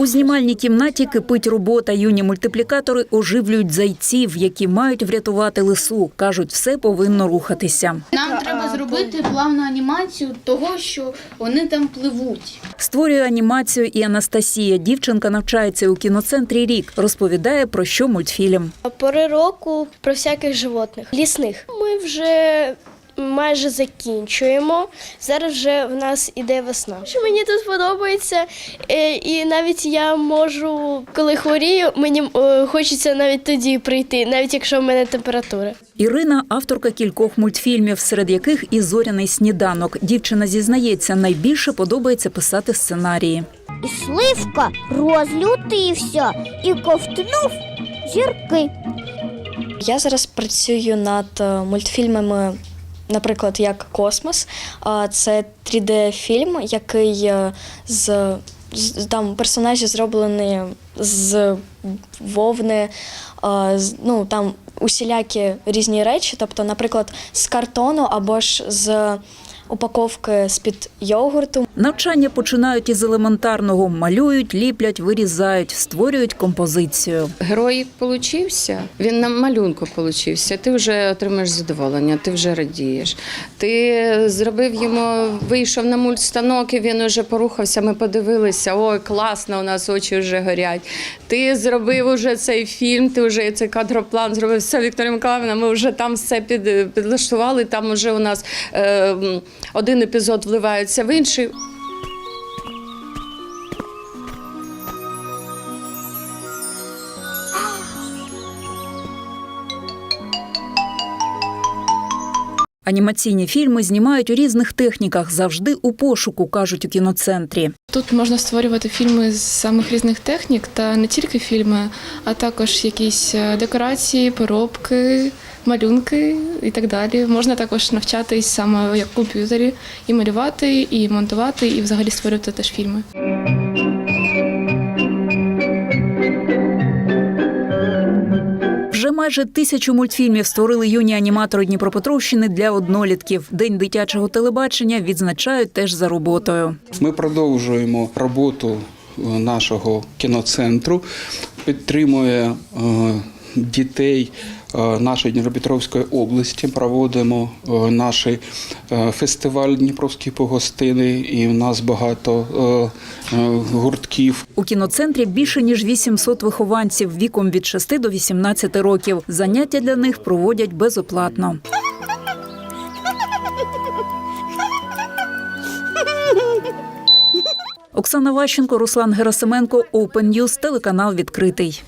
У знімальній кімнаті кипить робота. Юні мультиплікатори оживлюють зайців, які мають врятувати лису. кажуть, все повинно рухатися. Нам треба зробити плавну анімацію того, що вони там пливуть. Створює анімацію і Анастасія. Дівчинка навчається у кіноцентрі рік. Розповідає про що мультфільм. Пори року про всяких животних лісних. Ми вже майже закінчуємо. Зараз вже в нас іде весна. Що мені тут подобається, е, і навіть я можу, коли хворію, мені е, хочеться навіть тоді прийти, навіть якщо в мене температура. Ірина авторка кількох мультфільмів, серед яких і зоряний сніданок. Дівчина зізнається, найбільше подобається писати сценарії. І сливка розлютився і ковтнув зірки. Я зараз працюю над е, мультфільмами, наприклад, як Космос. Це 3D-фільм, який е, з, там персонажі зроблені з вовни, ну там усілякі різні речі, тобто, наприклад, з картону або ж з упаковки з-під йогурту. Навчання починають із елементарного: малюють, ліплять, вирізають, створюють композицію. Герой получився, він на малюнку получився. Ти вже отримаєш задоволення, ти вже радієш. Ти зробив йому, вийшов на мультстанок, і він вже порухався. Ми подивилися. Ой, класно, у нас очі вже горять. Ти зробив уже цей фільм, ти вже цей кадроплан зробив. Все, Вікторія Миколаївна, ми вже там все під, підлаштували. Там вже у нас е, один епізод вливається в інший. Анімаційні фільми знімають у різних техніках, завжди у пошуку, кажуть у кіноцентрі. Тут можна створювати фільми з самих різних технік, та не тільки фільми, а також якісь е, декорації, поробки, малюнки і так далі. Можна також навчатись саме як комп'ютері і малювати, і монтувати, і взагалі створювати теж фільми. Майже тисячу мультфільмів створили юні аніматори Дніпропетровщини для однолітків. День дитячого телебачення відзначають теж за роботою. Ми продовжуємо роботу е, нашого кіноцентру, підтримує е, дітей е, нашої Дніпропетровської області. Проводимо е, наш е, фестиваль Дніпровські погостини, і в нас багато гуртків. У кіноцентрі більше ніж 800 вихованців віком від 6 до 18 років. Заняття для них проводять безоплатно. Оксана Ващенко, Руслан Герасименко, Open News, телеканал відкритий.